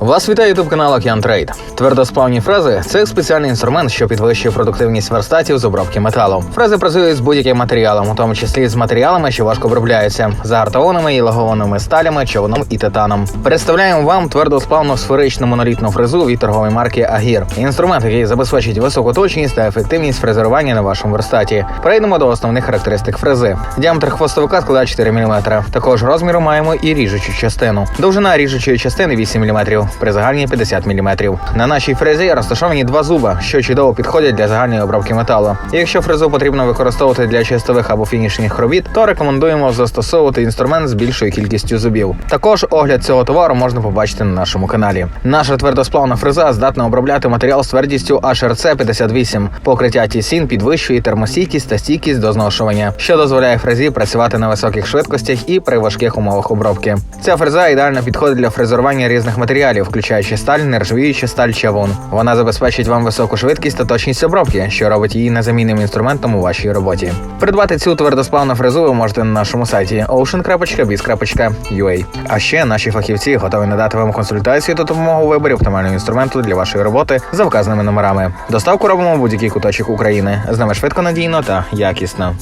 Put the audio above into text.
Вас вітає ютуб канал Океан Трейд. Твердосплавні фрези це спеціальний інструмент, що підвищує продуктивність верстатів з обробки металу. Фрези працюють з будь-яким матеріалом, у тому числі з матеріалами, що важко обробляються, загартованими і лагованими сталями, човном і титаном. Представляємо вам твердосплавну сферичну монолітну фрезу від торгової марки Агір. Інструмент, який забезпечить високу точність та ефективність фрезерування на вашому верстаті. Перейдемо до основних характеристик фрези. Діаметр хвостовика складає 4 мм. Також розміру маємо і ріжучу частину. Довжина ріжучої частини 8 мм, при загальній 50 мм. На нашій фрезі розташовані два зуба, що чудово підходять для загальної обробки металу. Якщо фрезу потрібно використовувати для чистових або фінішних робіт, то рекомендуємо застосовувати інструмент з більшою кількістю зубів. Також огляд цього товару можна побачити на нашому каналі. Наша твердосплавна фреза здатна обробляти матеріал з твердістю HRC 58. Покриття тісін підвищує термостійкість та стійкість до зношування, що дозволяє фрезі працювати на високих швидкостях і при важких умовах обробки. Ця фреза ідеально підходить для фрезерування різних матеріалів, включаючи сталь, нержавіючу сталь чавун. Вона забезпечить вам високу швидкість та точність обробки, що робить її незамінним інструментом у вашій роботі. Придбати цю твердосплавну фрезу ви можете на нашому сайті ocean.biz.ua. А ще наші фахівці готові надати вам консультацію та допомогу у виборі оптимального інструменту для вашої роботи за вказаними номерами. Доставку робимо в будь-який куточок України. З нами швидко, надійно та якісно.